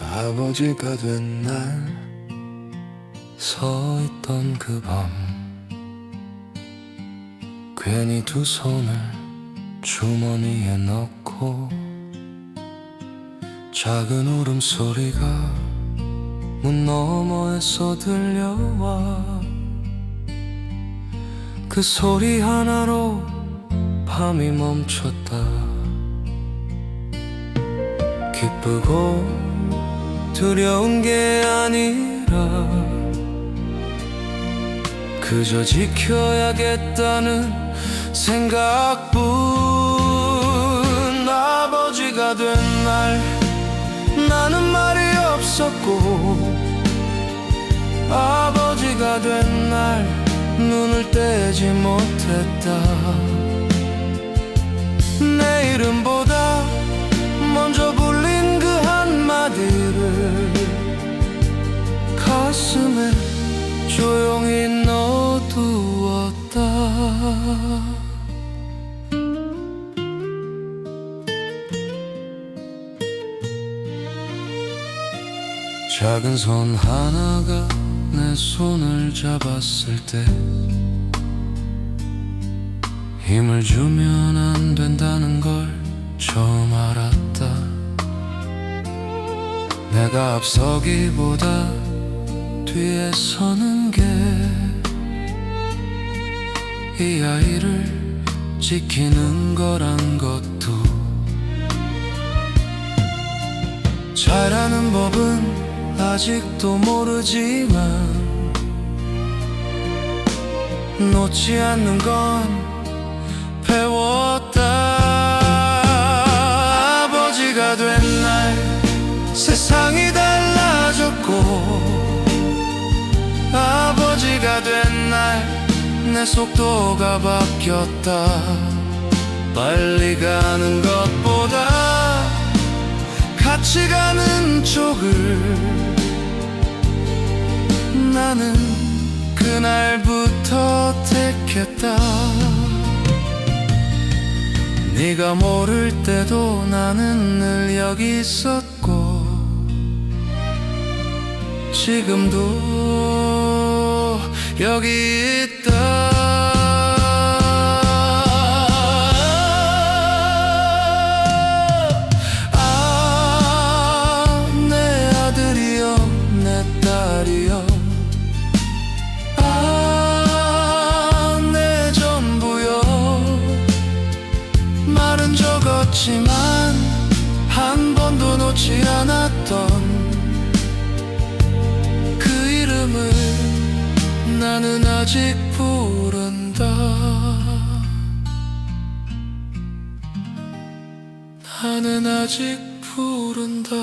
아버지가 된 날 서 있던 그 밤 괜히 두 손을 주머니에 넣고 작은 울음소리가 문 너머에서 들려와. 그 소리 하나로 밤이 멈췄다. 기쁘고 두려운 게 아니라 그저 지켜야겠다는 생각뿐 없었고 아버지가 된 날 눈을 떼지 못했다. 내 이름보다 먼저 불린 그 한마디를 가슴에 조용히 넣어두었다 작은 손 하나가 내 손을 잡았을 때 힘을 주면 안 된다는 걸 처음 알았다. 내가 앞서기보다 뒤에 서는 게 이 아이를 지키는 거란 것도. 잘하는 법은 아직도 모르지만 놓지 않는 건 배웠다. 아버지가 된 날 세상이 달라졌고 아버지가 된 날 내 속도가 바뀌었다. 빨리 가는 것보다 같이 가는 쪽을 나는 그날부터 택했다. 네가 모를 때도 나는 늘 여기 있었고 지금도 여기 있다 놓지 않았던 그 이름을 나는 아직 부른다. 나는 아직 부른다